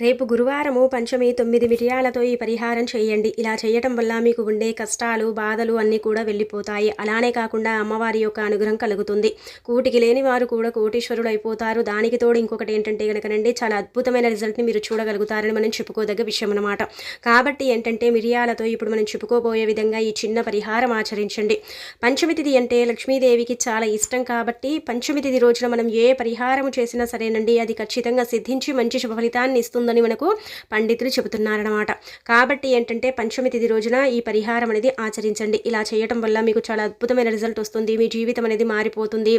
రేపు గురువారము పంచమి తొమ్మిది మిరియాలతో ఈ పరిహారం చేయండి. ఇలా చేయటం వల్ల మీకు ఉండే కష్టాలు బాధలు అన్నీ కూడా వెళ్ళిపోతాయి. అలానే కాకుండా అమ్మవారి యొక్క అనుగ్రహం కలుగుతుంది. కూటికి లేని వారు కూడా కోటీశ్వరుడు అయిపోతారు. దానికి తోడు ఇంకొకటి ఏంటంటే కనుకనండి చాలా అద్భుతమైన రిజల్ట్ని మీరు చూడగలుగుతారని మనం చెప్పుకోదగ్గ విషయం అనమాట కాబట్టి ఏంటంటే మిరియాలతో ఇప్పుడు మనం చెప్పుకోబోయే విధంగా ఈ చిన్న పరిహారం ఆచరించండి. పంచమి తిథి అంటే లక్ష్మీదేవికి చాలా ఇష్టం కాబట్టి పంచమి తిథి రోజున మనం ఏ పరిహారం చేసినా సరేనండి అది ఖచ్చితంగా సిద్ధించి మంచి శుభ ఫలితాన్ని ఇస్తుందని మనకు పండితులు చెబుతున్నారనమాట కాబట్టి ఏంటంటే పంచమి తిథి రోజున ఈ పరిహారం అనేది ఆచరించండి. ఇలా చేయటం వల్ల మీకు చాలా అద్భుతమైన రిజల్ట్ వస్తుంది. మీ జీవితం అనేది మారిపోతుంది.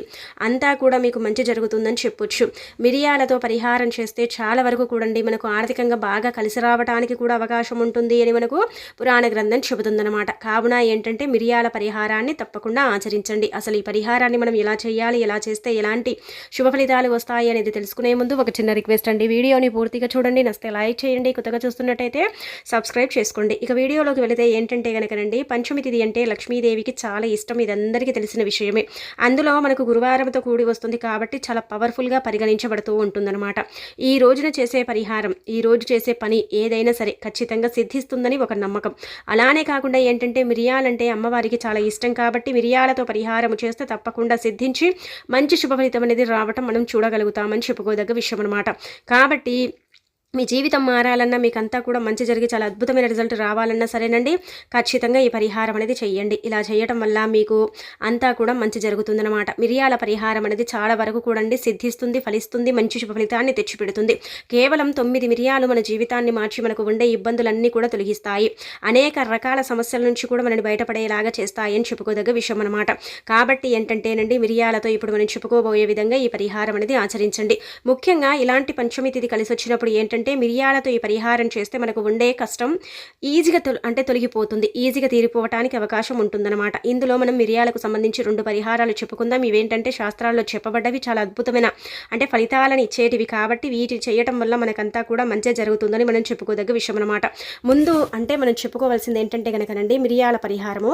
అంతా కూడా మీకు మంచి జరుగుతుందని చెప్పొచ్చు. మిరియాలతో పరిహారం చేస్తే చాలా వరకు కూడండి మనకు ఆర్థికంగా బాగా కలిసి రావడానికి కూడా అవకాశం ఉంటుంది అని మనకు పురాణ గ్రంథం చెబుతుందన్నమాట. కావున ఏంటంటే మిరియాల పరిహారాన్ని తప్పకుండా ఆచరించండి. అసలు ఈ పరిహారాన్ని మనం ఎలా చేయాలి ఎలా చేస్తే ఎలాంటి శుభ ఫలితాలు వస్తాయి అనేది తెలుసుకునే ముందు ఒక చిన్న రిక్వెస్ట్ అండి. వీడియోని పూర్తిగా చూడండి. నస్తే లైక్ చేయండి కొత్తగా చూస్తున్నట్టయితే సబ్స్క్రైబ్ చేసుకోండి. ఇక వీడియోలోకి వెళితే ఏంటంటే కనుకనండి పంచమి తిథి అంటే లక్ష్మీదేవికి చాలా ఇష్టం ఇది అందరికీ తెలిసిన విషయమే. అందులో మనకు గురువారంతో కూడి వస్తుంది కాబట్టి చాలా పవర్ఫుల్గా పరిగణించబడుతూ ఉంటుందన్నమాట. ఈ రోజున చేసే పరిహారం ఈ రోజు చేసే పని ఏదైనా సరే ఖచ్చితంగా సిద్ధిస్తుందని ఒక నమ్మకం. అలానే కాకుండా ఏంటంటే మిరియాలంటే అమ్మవారికి చాలా ఇష్టం కాబట్టి మిరియాలతో పరిహారం చేస్తే తప్పకుండా సిద్ధించి మంచి శుభ ఫలితం అనేది రావటం మనం చూడగలుగుతామని చెప్పుకోదగ్గ విషయం అనమాట కాబట్టి మీ జీవితం మారాలన్నా మీకంతా కూడా మంచి జరిగి చాలా అద్భుతమైన రిజల్ట్ రావాలన్నా సరేనండి. ఖచ్చితంగా ఈ పరిహారం అనేది చేయండి ఇలా చేయటం వల్ల మీకు అంతా కూడా మంచి జరుగుతుందన్నమాట. మిరియాల పరిహారం అనేది చాలా వరకు కూడండి సిద్ధిస్తుంది ఫలిస్తుంది మంచి శుభ ఫలితాన్ని తెచ్చిపెడుతుంది. కేవలం తొమ్మిది మిరియాలు మన జీవితాన్ని మార్చి మనకు ఉండే ఇబ్బందులన్నీ కూడా తొలగిస్తాయి. అనేక రకాల సమస్యల నుంచి కూడా మనని బయటపడేలాగా చేస్తాయని చెప్పుకోదగ్గ విషయం అనమాట కాబట్టి ఏంటంటేనండి మిరియాలతో ఇప్పుడు మనం చెప్పుకోబోయే విధంగా ఈ పరిహారం అనేది ఆచరించండి. ముఖ్యంగా ఇలాంటి పంచమి తిథి కలిసి వచ్చినప్పుడు ఏంటంటే ఏంటంటే మిరియాలతో ఈ పరిహారం చేస్తే మనకు ఉండే కష్టం ఈజీగా తొలి అంటే తొలగిపోతుంది. ఈజీగా తీరిపోవటానికి అవకాశం ఉంటుందన్నమాట. ఇందులో మనం మిరియాలకు సంబంధించి రెండు పరిహారాలు చెప్పుకుందాం. ఇవేంటంటే శాస్త్రాల్లో చెప్పబడ్డవి చాలా అద్భుతమైన అంటే ఫలితాలను ఇచ్చేటివి కాబట్టి వీటి చేయటం వల్ల మనకంతా కూడా మంచిగా జరుగుతుందని మనం చెప్పుకోదగ్గ విషయం అనమాట ముందు అంటే మనం చెప్పుకోవాల్సింది ఏంటంటే కనుకనండి మిరియాల పరిహారము.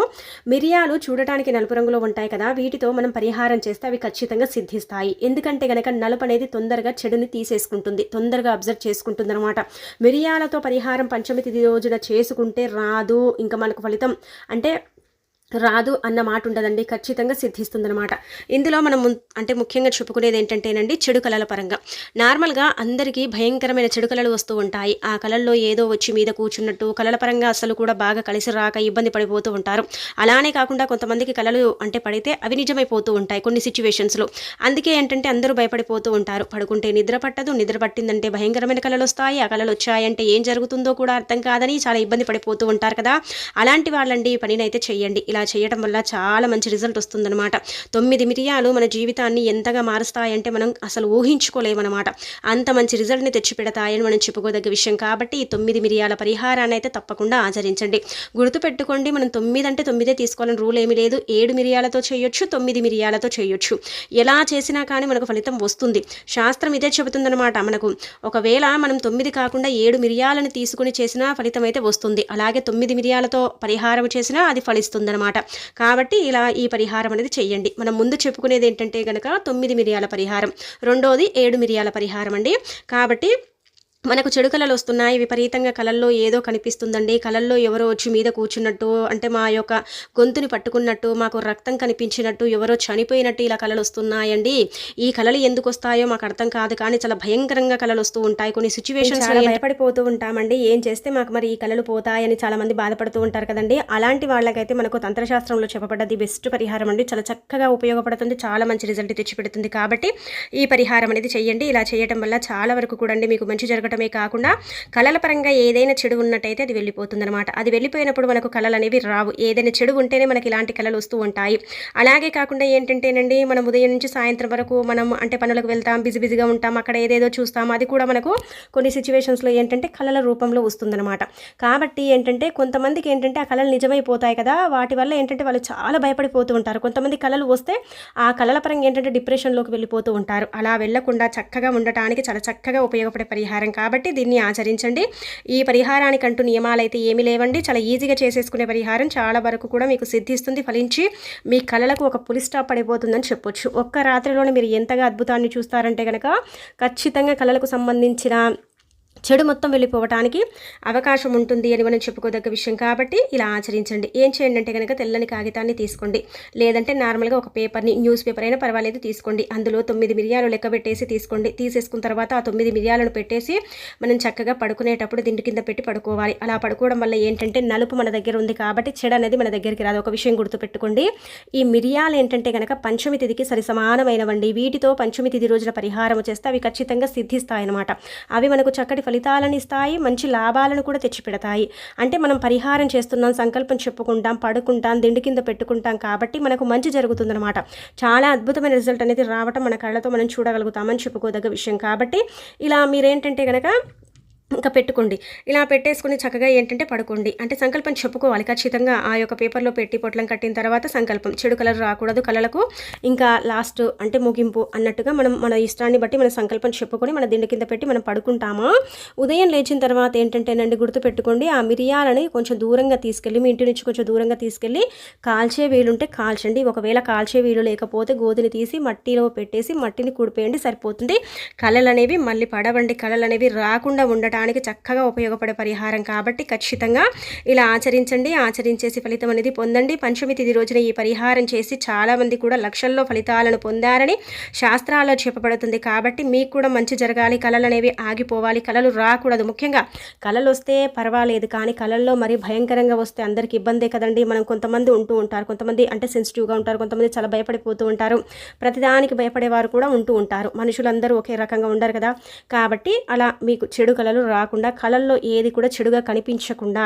మిరియాలు చూడటానికి నలుపు రంగులో ఉంటాయి కదా వీటితో మనం పరిహారం చేస్తే అవి ఖచ్చితంగా సిద్ధిస్తాయి. ఎందుకంటే కనుక నలుపు అనేది తొందరగా చెడుని తీసేసుకుంటుంది తొందరగా అబ్జర్వ్ చేసుకుంటుంది. ఉంటుందన్నమాట. మిరియాలతో పరిహారం పంచమి తిథి రోజున చేసుకుంటే రాదు. ఇంకా మనకు ఫలితం అంటే రాదు అన్న మాట ఉండదండి. ఖచ్చితంగా సిద్ధిస్తుందనమాట ఇందులో మనం అంటే ముఖ్యంగా చెప్పుకునేది ఏంటంటేనండి చెడు కళల పరంగా. నార్మల్గా అందరికీ భయంకరమైన చెడు కళలు వస్తూ ఉంటాయి. ఆ కళల్లో ఏదో వచ్చి మీద కూర్చున్నట్టు కళల పరంగా అసలు కూడా బాగా కలిసి రాక ఇబ్బంది పడిపోతూ ఉంటారు. అలానే కాకుండా కొంతమందికి కళలు అంటే పడితే అవి నిజమైపోతూ ఉంటాయి కొన్ని సిచ్యువేషన్స్లో. అందుకే ఏంటంటే అందరూ భయపడిపోతూ ఉంటారు. పడుకుంటే నిద్ర పట్టదు నిద్ర పట్టిందంటే భయంకరమైన కళలు వస్తాయి ఆ కళలు వచ్చాయంటే ఏం జరుగుతుందో కూడా అర్థం కాదని చాలా ఇబ్బంది పడిపోతూ ఉంటారు కదా. అలాంటి వాళ్ళండి ఈ పనినైతే చెయ్యండి. చేయండి ఇలా చేయడం వల్ల చాలా మంచి రిజల్ట్ వస్తుందన్నమాట. తొమ్మిది మిరియాలు మన జీవితాన్ని ఎంతగా మారుస్తాయంటే మనం అసలు ఊహించుకోలేమన్నమాట. అంత మంచి రిజల్ట్ని తెచ్చిపెడతాయని మనం చెప్పుకోదగ్గ విషయం కాబట్టి ఈ తొమ్మిది మిరియాల పరిహారాన్ని అయితే తప్పకుండా ఆచరించండి. గుర్తుపెట్టుకోండి మనం తొమ్మిది అంటే తొమ్మిదే తీసుకోవాలని రూల్ ఏమీ లేదు. ఏడు మిరియాలతో చేయొచ్చు తొమ్మిది మిరియాలతో చేయొచ్చు. ఎలా చేసినా కానీ మనకు ఫలితం వస్తుంది. శాస్త్రం ఇదే చెబుతుందన్నమాట. మనకు ఒకవేళ మనం తొమ్మిది కాకుండా ఏడు మిరియాలను తీసుకుని చేసినా ఫలితం అయితే వస్తుంది. అలాగే తొమ్మిది మిరియాలతో పరిహారం చేసినా అది అనమాట కాబట్టి ఇలా ఈ పరిహారం అనేది చెయ్యండి. మనం ముందు చెప్పుకునేది ఏంటంటే కనుక తొమ్మిది మిరియాల పరిహారం రెండోది ఏడు మిరియాల పరిహారం అండి. కాబట్టి మనకు చెడు కళలు వస్తున్నాయి విపరీతంగా కళల్లో ఏదో కనిపిస్తుందండి. కళల్లో ఎవరో వచ్చి మీద కూర్చున్నట్టు అంటే మా యొక్క గొంతుని పట్టుకున్నట్టు మాకు రక్తం కనిపించినట్టు ఎవరో చనిపోయినట్టు ఇలా కళలు వస్తున్నాయండి. ఈ కళలు ఎందుకు వస్తాయో మాకు అర్థం కాదు కానీ చాలా భయంకరంగా కళలు వస్తూ ఉంటాయి. కొన్ని సిచ్యువేషన్స్ భయపడిపోతూ ఉంటామండి. ఏం చేస్తే మాకు మరి ఈ కళలు పోతాయని చాలా మంది బాధపడుతూ ఉంటారు కదండి. అలాంటి వాళ్ళకైతే మనకు తంత్రశాస్త్రంలో చెప్పబడ్డది బెస్ట్ పరిహారం అండి. చాలా చక్కగా ఉపయోగపడుతుంది చాలా మంచి రిజల్ట్ తెచ్చిపెడుతుంది. కాబట్టి ఈ పరిహారం అనేది చేయండి ఇలా చేయడం వల్ల చాలా వరకు కూడా మీకు మంచి జరగడం ఇవ్వటమే కాకుండా కళల పరంగా ఏదైనా చెడు ఉన్నట్టయితే అది వెళ్ళిపోతుంది అనమాట అది వెళ్ళిపోయినప్పుడు మనకు కళలు అనేవి రావు. ఏదైనా చెడు ఉంటేనే మనకి ఇలాంటి కళలు వస్తూ ఉంటాయి. అలాగే కాకుండా ఏంటంటేనండి మనం ఉదయం నుంచి సాయంత్రం వరకు మనం అంటే పనులకు వెళ్తాం బిజీ బిజీగా ఉంటాం అక్కడ ఏదేదో చూస్తాం. అది కూడా మనకు కొన్ని సిచ్యువేషన్స్లో ఏంటంటే కళల రూపంలో వస్తుందన్నమాట. కాబట్టి ఏంటంటే కొంతమందికి ఏంటంటే ఆ కళలు నిజమైపోతాయి కదా వాటి వల్ల ఏంటంటే వాళ్ళు చాలా భయపడిపోతూ ఉంటారు. కొంతమంది కళలు వస్తే ఆ కళల పరంగా ఏంటంటే డిప్రెషన్లోకి వెళ్ళిపోతూ ఉంటారు. అలా వెళ్ళకుండా చక్కగా ఉండటానికి చాలా చక్కగా ఉపయోగపడే పరిహారం కాబట్టి దీన్ని ఆచరించండి. ఈ పరిహారానికంటూ నియమాలు అయితే ఏమీ లేవండి. చాలా ఈజీగా చేసేసుకునే పరిహారం. చాలా వరకు కూడా మీకు సిద్ధిస్తుంది ఫలించి మీ కళలకు ఒక పులి స్టాప్ పడిపోతుందని చెప్పొచ్చు. ఒక్క రాత్రిలోనే మీరు ఎంతగా అద్భుతాన్ని చూస్తారంటే కనుక ఖచ్చితంగా కళలకు సంబంధించిన చెడు మొత్తం వెళ్ళిపోవటానికి అవకాశం ఉంటుంది అని మనం చెప్పుకోదగ్గ విషయం కాబట్టి ఇలా ఆచరించండి. ఏం చేయండి అంటే కనుక తెల్లని కాగితాన్ని తీసుకోండి. లేదంటే నార్మల్గా ఒక పేపర్ని న్యూస్ పేపర్ అయినా పర్వాలేదు తీసుకోండి. అందులో తొమ్మిది మిరియాలు లెక్క పెట్టేసి తీసుకోండి. తీసేసుకున్న తర్వాత ఆ తొమ్మిది మిరియాలను పెట్టేసి మనం చక్కగా పడుకునేటప్పుడు దిండు కింద పెట్టి పడుకోవాలి. అలా పడుకోవడం వల్ల ఏంటంటే నలుపు మన దగ్గర ఉంది కాబట్టి చెడు అనేది మన దగ్గరికి రాదు. ఒక విషయం గుర్తుపెట్టుకోండి. ఈ మిరియాలు ఏంటంటే కనుక పంచమి తిథికి సరి సమానమైనవండి వీటితో పంచమి తిథి రోజున పరిహారం చేస్తే అవి ఖచ్చితంగా సిద్ధిస్తాయన్నమాట. అవి మనకు చక్కటి ఫలితాలను ఇస్తాయి మంచి లాభాలను కూడా తెచ్చిపెడతాయి. అంటే మనం పరిహారం చేస్తున్నాం సంకల్పం చెప్పుకుంటాం పడుకుంటాం దిండు కింద పెట్టుకుంటాం కాబట్టి మనకు మంచి జరుగుతుందన్నమాట. చాలా అద్భుతమైన రిజల్ట్ అనేది రావటం మన కళ్ళతో మనం చూడగలుగుతామని చెప్పుకోదగ్గ విషయం. కాబట్టి ఇలా మీరేంటంటే కనుక ఇంకా పెట్టుకోండి. ఇలా పెట్టేసుకుని చక్కగా ఏంటంటే పడుకోండి. అంటే సంకల్పం చెప్పుకోవాలి ఖచ్చితంగా. ఆ యొక్క పేపర్లో పెట్టి పొట్లం కట్టిన తర్వాత సంకల్పం. చెడు కలర్ రాకూడదు కళలకు. ఇంకా లాస్ట్ అంటే ముగింపు అన్నట్టుగా మనం మన ఇష్టాన్ని బట్టి మన సంకల్పం చెప్పుకొని మన దిండు కింద పెట్టి మనం పడుకుంటామా? ఉదయం లేచిన తర్వాత ఏంటంటేనండి గుర్తుపెట్టుకోండి ఆ మిరియాలని కొంచెం దూరంగా తీసుకెళ్ళి మీ ఇంటి నుంచి కొంచెం దూరంగా తీసుకెళ్ళి కాల్చే వీలుంటే కాల్చండి. ఒకవేళ కాల్చే వీలు లేకపోతే గోధుని తీసి మట్టిలో పెట్టేసి మట్టిని కుడిపేయండి సరిపోతుంది. కళలు అనేవి మళ్ళీ పడవండి. కళలు అనేవి రాకుండా ఉండటం ఉండటానికి చక్కగా ఉపయోగపడే పరిహారం కాబట్టి ఖచ్చితంగా ఇలా ఆచరించండి. ఆచరించేసి ఫలితం అనేది పొందండి. పంచమి తిథి రోజున ఈ పరిహారం చేసి చాలామంది కూడా లక్షల్లో ఫలితాలను పొందారని శాస్త్రాల్లో చెప్పబడుతుంది కాబట్టి మీకు కూడా మంచి జరగాలి. కళలు అనేవి ఆగిపోవాలి. కళలు రాకూడదు. ముఖ్యంగా కళలు వస్తే పర్వాలేదు. కానీ కళల్లో మరి భయంకరంగా వస్తే అందరికి ఇబ్బందే కదండి. మనం కొంతమంది ఉంటూ ఉంటారు. కొంతమంది అంటే సెన్సిటివ్గా ఉంటారు. కొంతమంది చాలా భయపడిపోతూ ఉంటారు. ప్రతిదానికి భయపడేవారు కూడా ఉంటూ ఉంటారు. మనుషులందరూ ఒకే రకంగా ఉండరు కదా. కాబట్టి అలా మీకు చెడు కళలు రాకుండా కళల్లో ఏది కూడా చెడుగా కనిపించకుండా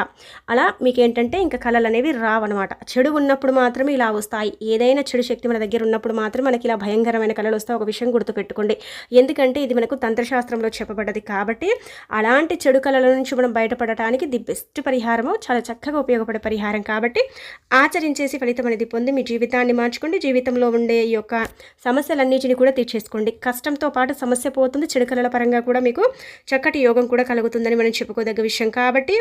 అలా మీకు ఏంటంటే ఇంకా కళలు అనేవి రావన్నమాట. చెడు ఉన్నప్పుడు మాత్రమే ఇలా వస్తాయి. ఏదైనా చెడు శక్తి మన దగ్గర ఉన్నప్పుడు మాత్రం మనకి ఇలా భయంకరమైన కళలు వస్తాయి ఒక విషయం గుర్తుపెట్టుకోండి. ఎందుకంటే ఇది మనకు తంత్రశాస్త్రంలో చెప్పబడ్డది కాబట్టి అలాంటి చెడు కళల నుంచి మనం బయటపడటానికి ది బెస్ట్ పరిహారము చాలా చక్కగా ఉపయోగపడే పరిహారం కాబట్టి ఆచరించేసి ఫలితం అనేది పొంది మీ జీవితాన్ని మార్చుకోండి. జీవితంలో ఉండే ఈ యొక్క సమస్యలన్నిటిని కూడా తీర్చేసుకోండి. కష్టంతో పాటు సమస్య పోతుంది. చెడు కళల పరంగా కూడా మీకు చక్కటి యోగం కూడా కలుగుతుందని మనం చెప్పుకోదగ్గ విషయం. కాబట్టి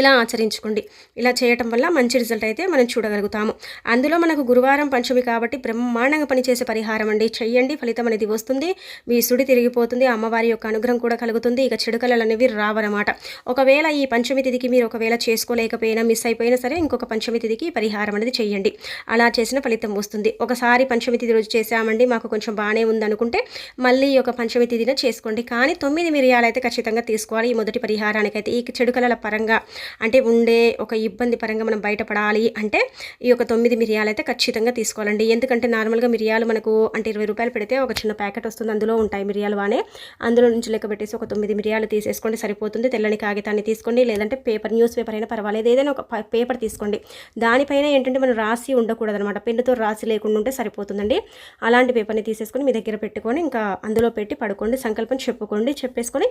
ఇలా ఆచరించుకోండి. ఇలా చేయటం వల్ల మంచి రిజల్ట్ అయితే మనం చూడగలుగుతాము. అందులో మనకు గురువారం పంచమి కాబట్టి బ్రహ్మాండంగా పనిచేసే పరిహారం అండి. చెయ్యండి ఫలితం అనేది వస్తుంది. మీ సుడి తిరిగిపోతుంది అమ్మవారి యొక్క అనుగ్రహం కూడా కలుగుతుంది. ఇక చెడుకలలు అనేవి రావన్నమాట. ఒకవేళ ఈ పంచమి తిథికి మీరు ఒకవేళ చేసుకోలేకపోయినా మిస్ అయిపోయినా సరే ఇంకొక పంచమి తిథికి పరిహారం అనేది చెయ్యండి. అలా చేసిన ఫలితం వస్తుంది. ఒకసారి పంచమి తిథి రోజు చేసామండి మాకు కొంచెం బాగానే ఉందనుకుంటే మళ్ళీ ఈ పంచమి తిథిన చేసుకోండి. కానీ తొమ్మిది మిరియాలు అయితే ఖచ్చితంగా తీసుకోవాలి. ఈ మొదటి పరిహారానికైతే. ఈ చెడుకల పరంగా అంటే ఉండే ఒక ఇబ్బంది పరంగా మనం బయటపడాలి అంటే ఈ యొక్క తొమ్మిది మిరియాలు అయితే ఖచ్చితంగా తీసుకోవాలండి. ఎందుకంటే నార్మల్గా మిరియాలు మనకు అంటే ఇరవై రూపాయలు పెడితే ఒక చిన్న ప్యాకెట్ వస్తుంది అందులో ఉంటాయి మిరియాలు వానే. అందులో నుంచి లెక్క పెట్టేసి ఒక తొమ్మిది మిరియాలు తీసేసుకోండి సరిపోతుంది. తెల్లని కాగితాన్ని తీసుకోండి లేదంటే పేపర్ న్యూస్ పేపర్ అయినా పర్వాలేదు. ఏదైనా ఒక పేపర్ తీసుకోండి. దానిపైన ఏంటంటే మనం రాసి ఉండకూడదు అనమాట పెన్నుతో రాసి లేకుండా ఉంటే సరిపోతుందండి. అలాంటి పేపర్ని తీసేసుకొని మీ దగ్గర పెట్టుకొని ఇంకా అందులో పెట్టి పడుకోండి సంకల్పం చెప్పుకోండి చెప్పేసుకొని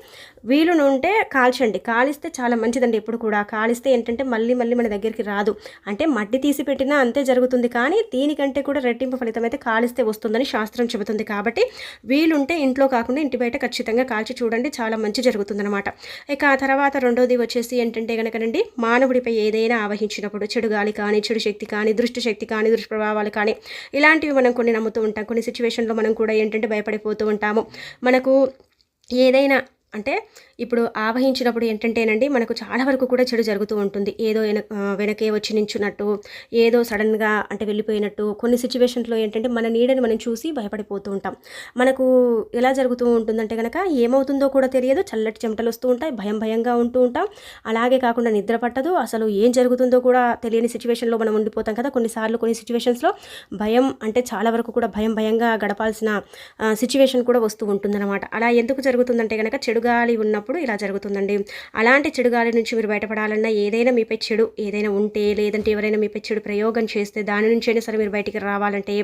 వీలునుంటే ఉంటే కాల్చండి. కాలిస్తే చాలా మంచిదండి ఎప్పుడు కూడా. కాలిస్తే ఏంటంటే మళ్ళీ మళ్ళీ మన దగ్గరికి రాదు. అంటే మట్టి తీసి పెట్టినా అంతే జరుగుతుంది. కానీ దీనికంటే కూడా రెట్టింపు ఫలితం అయితే కాలిస్తే వస్తుందని శాస్త్రం చెబుతుంది. కాబట్టి వీలుంటే ఇంట్లో కాకుండా ఇంటి బయట ఖచ్చితంగా కాల్చి చూడండి. చాలా మంచి జరుగుతుందన్నమాట. ఇక ఆ తర్వాత రెండోది వచ్చేసి ఏంటంటే కనుకనండి మానవుడిపై ఏదైనా ఆవహించినప్పుడు చెడు గాలి కానీ చెడు శక్తి కానీ దృష్టి శక్తి కానీ దుష్ప్రభావాలు కానీ ఇలాంటివి మనం కొన్ని నమ్ముతూ ఉంటాం. కొన్ని సిచ్యువేషన్లో మనం కూడా ఏంటంటే భయపడిపోతూ ఉంటాము. మనకు ఏదైనా అంటే ఇప్పుడు ఆవహించినప్పుడు ఏంటంటేనండి మనకు చాలా వరకు కూడా చెడు జరుగుతూ ఉంటుంది. ఏదో వెన వెనకే వచ్చి నించున్నట్టు ఏదో సడన్గా అంటే వెళ్ళిపోయినట్టు కొన్ని సిచ్యువేషన్స్లో ఏంటంటే మన నీడని మనం చూసి భయపడిపోతూ ఉంటాం. మనకు ఎలా జరుగుతూ ఉంటుందంటే కనుక ఏమవుతుందో కూడా తెలియదు చల్లటి చెమటలు వస్తూ ఉంటాయి భయం భయంగా ఉంటూ ఉంటాం. అలాగే కాకుండా నిద్ర పట్టదు అసలు ఏం జరుగుతుందో కూడా తెలియని సిచ్యువేషన్లో మనం ఉండిపోతాం కదా. కొన్నిసార్లు కొన్ని సిచ్యువేషన్స్లో భయం అంటే చాలా వరకు కూడా భయం భయంగా గడపాల్సిన సిచ్యువేషన్ కూడా వస్తూ ఉంటుందన్నమాట. అలా ఎందుకు జరుగుతుందంటే కనుక చెడు గాలి ఉన్నప్పుడు ఇలా జరుగుతుందండి. అలాంటి చెడు గాలి నుంచి మీరు బయటపడాలన్నా ఏదైనా మీపై చెడు ఏదైనా ఉంటే లేదంటే ఎవరైనా మీపై చెడు ప్రయోగం చేస్తే దాని నుంచి అయినా సరే మీరు బయటికి రావాలంటే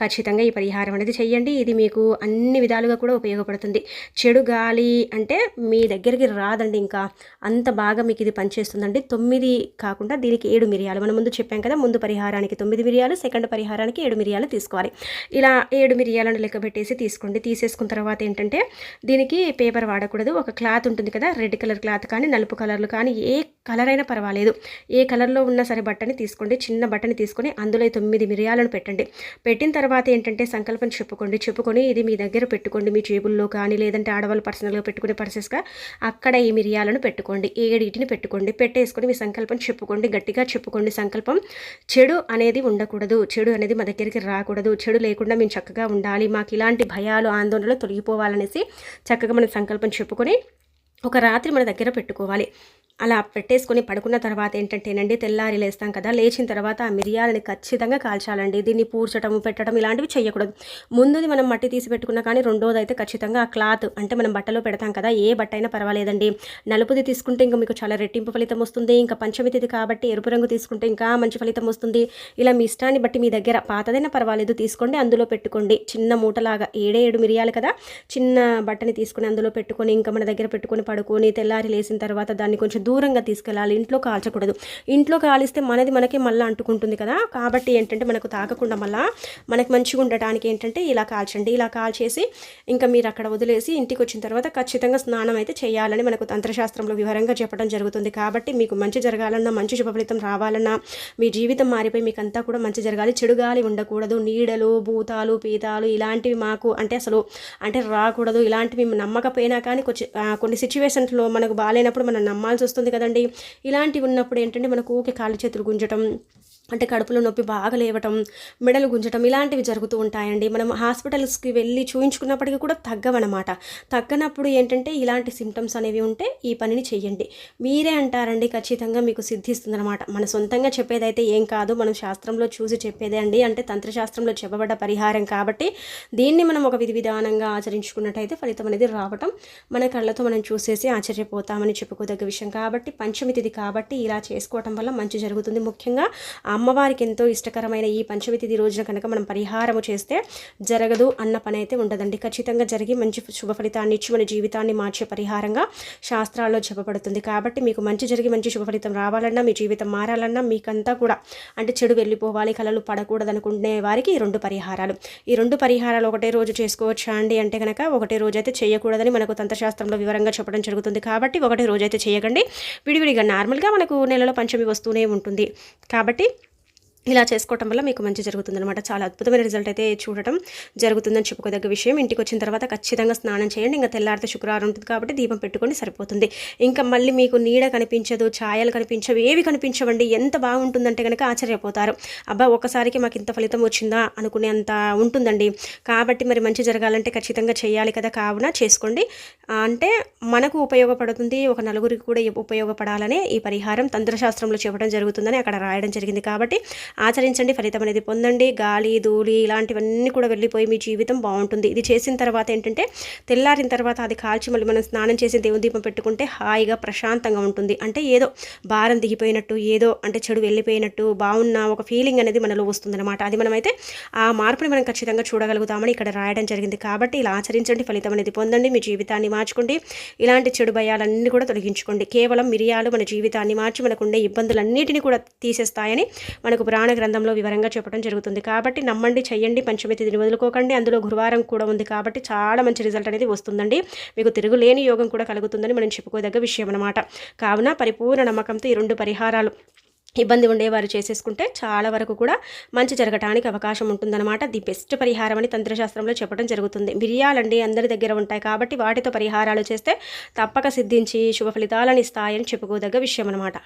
ఖచ్చితంగా ఈ పరిహారం అనేది చేయండి ఇది మీకు అన్ని విధాలుగా కూడా ఉపయోగపడుతుంది. చెడు గాలి అంటే మీ దగ్గరికి రాదండి ఇంకా. అంత బాగా మీకు ఇది పనిచేస్తుందండి. తొమ్మిది కాకుండా దీనికి ఏడు మిరియాలు. మనం ముందు చెప్పాం కదా ముందు పరిహారానికి తొమ్మిది మిరియాలు సెకండ్ పరిహారానికి ఏడు మిరియాలు తీసుకోవాలి. ఇలా ఏడు మిరియాలను లెక్క పెట్టేసి తీసుకోండి. తీసేసుకున్న తర్వాత ఏంటంటే దీనికి పేపర్ వాడకూడదు. ఒక క్లాత్ ఉంటుంది కదా రెడ్ కలర్ క్లాత్ కానీ నలుపు కలర్లు కానీ ఏ కలర్ అయినా పర్వాలేదు. ఏ కలర్లో ఉన్నా సరే బట్టని తీసుకోండి చిన్న బట్టని తీసుకొని అందులో తొమ్మిది మిరియాలను పెట్టండి. పెట్టిన తర్వాత ఏంటంటే సంకల్పం చెప్పుకోండి చెప్పుకొని ఇది మీ దగ్గర పెట్టుకోండి మీ జేబుల్లో కానీ లేదంటే ఆడవాళ్ళు పర్సనల్గా పెట్టుకునే పర్సెస్గా అక్కడ ఈ మిరియాలను పెట్టుకోండి. ఏడిటిని పెట్టుకోండి. పెట్టేసుకొని మీ సంకల్పం చెప్పుకోండి గట్టిగా చెప్పుకోండి. సంకల్పం చెడు అనేది ఉండకూడదు. చెడు అనేది మా దగ్గరికి రాకూడదు. చెడు లేకుండా మేము చక్కగా ఉండాలి. మాకు ఇలాంటి భయాలు ఆందోళనలు తొలగిపోవాలనేసి చక్కగా మనం సంకల్పం చెప్పుకొని ఒక రాత్రి మన దగ్గర పెట్టుకోవాలి. అలా పెట్టేసుకొని పడుకున్న తర్వాత ఏంటంటేనండి తెల్లారి లేస్తాం కదా లేచిన తర్వాత ఆ మిరియాలని ఖచ్చితంగా కాల్చాలండి. దీన్ని పూడ్చడం పెట్టడం ఇలాంటివి చేయకూడదు ముందుది మనం మట్టి తీసి పెట్టుకున్నా కానీ రెండోది అయితే ఖచ్చితంగా ఆ క్లాత్ అంటే మనం బట్టలో పెడతాం కదా ఏ బట్ట అయినా పర్వాలేదండి. నలుపుది తీసుకుంటే ఇంకా మీకు చాలా రెట్టింపు ఫలితం వస్తుంది. ఇంకా పంచమితిది కాబట్టి ఎరుపు రంగు తీసుకుంటే ఇంకా మంచి ఫలితం వస్తుంది. ఇలా మీ ఇష్టాన్ని బట్టి మీ దగ్గర పాతదైనా పర్వాలేదు తీసుకోండి అందులో పెట్టుకోండి. చిన్న మూటలాగా ఏడే ఏడు మిరియాలు కదా చిన్న బట్టని తీసుకుని అందులో పెట్టుకొని ఇంకా మన దగ్గర పెట్టుకొని పడుకొని తెల్లారి లేసిన తర్వాత దాన్ని కొంచెం దూరంగా తీసుకెళ్ళాలి. ఇంట్లో కాల్చకూడదు. ఇంట్లో కాలిస్తే మనది మనకి మళ్ళీ అంటుకుంటుంది కదా. కాబట్టి ఏంటంటే మనకు తాకకుండా మళ్ళీ మనకి మంచిగా ఉండటానికి ఏంటంటే ఇలా కాల్చండి. ఇలా కాల్చేసి ఇంకా మీరు అక్కడ వదిలేసి ఇంటికి వచ్చిన తర్వాత ఖచ్చితంగా స్నానం అయితే చేయాలని మనకు తంత్రశాస్త్రంలో వివరంగా చెప్పడం జరుగుతుంది. కాబట్టి మీకు మంచి జరగాలన్నా మంచి శుభ ఫలితం రావాలన్నా మీ జీవితం మారిపోయి మీకు అంతా కూడా మంచి జరగాలి. చెడు గాలి ఉండకూడదు. నీడలు భూతాలు పీతాలు ఇలాంటివి మాకు అంటే అసలు అంటే రాకూడదు. ఇలాంటివి నమ్మకపోయినా కానీ కొన్ని సిచ్యువేషన్స్లో మనకు బాగాలేనప్పుడు మనం నమ్మాల్సి వస్తుంది. కదండి. ఇలాంటివి ఉన్నప్పుడు ఏంటంటే మనకు ఊకే కాళ్ళు చేతులు గుంజటం అంటే కడుపులో నొప్పి బాగా లేవటం మెడలు గుంజటం ఇలాంటివి జరుగుతూ ఉంటాయండి. మనం హాస్పిటల్స్కి వెళ్ళి చూయించుకున్నప్పటికీ కూడా తగ్గవన్నమాట తగ్గనప్పుడు ఏంటంటే ఇలాంటి సిమ్టమ్స్ అనేవి ఉంటే ఈ పనిని చెయ్యండి. మీరే అంటారండి ఖచ్చితంగా మీకు సిద్ధిస్తుందన్నమాట. మన సొంతంగా చెప్పేదైతే ఏం కాదు మనం శాస్త్రంలో చూసి చెప్పేదే అండి. అంటే తంత్రశాస్త్రంలో చెప్పబడ్డ పరిహారం కాబట్టి దీన్ని మనం ఒక విధి విధానంగా ఆచరించుకున్నట్టయితే ఫలితం అనేది రావటం మన కళ్ళతో మనం చూసేసి ఆశ్చర్యపోతామని చెప్పుకోదగ్గ విషయం కాబట్టి పంచమితిది కాబట్టి ఇలా చేసుకోవటం వల్ల మంచి జరుగుతుంది. ముఖ్యంగా అమ్మవారికి ఎంతో ఇష్టకరమైన ఈ పంచమి తిథి రోజున కనుక మనం పరిహారము చేస్తే జరగదు అన్న పని అయితే ఉండదండి. ఖచ్చితంగా జరిగి మంచి శుభ ఫలితాన్ని ఇచ్చి మన జీవితాన్ని మార్చే పరిహారంగా శాస్త్రాల్లో చెప్పబడుతుంది. కాబట్టి మీకు మంచి జరిగి మంచి శుభ ఫలితం రావాలన్నా మీ జీవితం మారాలన్నా మీకంతా కూడా అంటే చెడు వెళ్ళిపోవాలి కళలు పడకూడదు అనుకునే వారికి ఈ రెండు పరిహారాలు. ఈ రెండు పరిహారాలు ఒకటే రోజు చేసుకోవచ్చా అండి అంటే కనుక ఒకటే రోజు అయితే చేయకూడదని మనకు తంత్రశాస్త్రంలో వివరంగా చెప్పడం జరుగుతుంది. కాబట్టి ఒకటే రోజు అయితే చేయకండి. విడివిడిగా నార్మల్గా మనకు నెలలో పంచమి వస్తూనే ఉంటుంది. కాబట్టి ఇలా చేసుకోవటం వల్ల మీకు మంచి జరుగుతుందనమాట చాలా అద్భుతమైన రిజల్ట్ అయితే చూడటం జరుగుతుందని చెప్పుకోదగ్గ విషయం. ఇంటికి వచ్చిన తర్వాత ఖచ్చితంగా స్నానం చేయండి. ఇంకా తెల్లారితే శుక్రవారం ఉంటుంది కాబట్టి దీపం పెట్టుకొని సరిపోతుంది. ఇంకా మళ్ళీ మీకు నీడ కనిపించదు ఛాయలు కనిపించవు ఏవి కనిపించవండి ఎంత బాగుంటుందంటే కనుక ఆశ్చర్యపోతారు. అబ్బా ఒక్కసారికి మాకు ఇంత ఫలితం వచ్చిందా అనుకునేంత ఉంటుందండి. కాబట్టి మరి మంచి జరగాలంటే ఖచ్చితంగా చేయాలి కదా. కావున చేసుకోండి. అంటే మనకు ఉపయోగపడుతుంది ఒక నలుగురికి కూడా ఉపయోగపడాలనే ఈ పరిహారం. తంత్రశాస్త్రంలో చెప్పడం జరుగుతుందని అక్కడ రాయడం జరిగింది కాబట్టి ఆచరించండి ఫలితం అనేది పొందండి. గాలి ధూళి ఇలాంటివన్నీ కూడా వెళ్ళిపోయి మీ జీవితం బాగుంటుంది. ఇది చేసిన తర్వాత ఏంటంటే తెల్లారిన తర్వాత అది కాల్చి మళ్ళీ మనం స్నానం చేసి దేవుని దీపం పెట్టుకుంటే హాయిగా ప్రశాంతంగా ఉంటుంది. అంటే ఏదో భారం దిగిపోయినట్టు ఏదో అంటే చెడు వెళ్ళిపోయినట్టు బాగున్న ఒక ఫీలింగ్ అనేది మనలో వస్తుందన్నమాట. అది మనమైతే ఆ మార్పుని మనం ఖచ్చితంగా చూడగలుగుతామని ఇక్కడ రాయడం జరిగింది. కాబట్టి ఇలా ఆచరించండి ఫలితం అనేది పొందండి మీ జీవితాన్ని మార్చుకోండి. ఇలాంటి చెడు భయాలన్నీ కూడా తొలగించుకోండి. కేవలం మిరియాలు మన జీవితాన్ని మార్చి మనకుండే ఇబ్బందులన్నిటిని కూడా తీసేస్తాయని మనకు పురాణ గ్రంథంలో వివరంగా చెప్పడం జరుగుతుంది. కాబట్టి నమ్మండి చెయ్యండి పంచమి తిథిని వదులుకోకండి. అందులో గురువారం కూడా ఉంది కాబట్టి చాలా మంచి రిజల్ట్ అనేది వస్తుందండి. మీకు తిరుగులేని యోగం కూడా కలుగుతుందని మనం చెప్పుకోదగ్గ విషయం అనమాట కావున పరిపూర్ణ నమ్మకంతో ఈ రెండు పరిహారాలు ఇబ్బంది ఉండేవారు చేసేసుకుంటే చాలా వరకు కూడా మంచి జరగటానికి అవకాశం ఉంటుందన్నమాట. ది బెస్ట్ పరిహారం అని తంత్రశాస్త్రంలో చెప్పడం జరుగుతుంది. మిరియాలండి అందరి దగ్గర ఉంటాయి కాబట్టి వాటితో పరిహారాలు చేస్తే తప్పక సిద్ధించి శుభ ఫలితాలను ఇస్తాయని చెప్పుకోదగ్గ విషయం అనమాట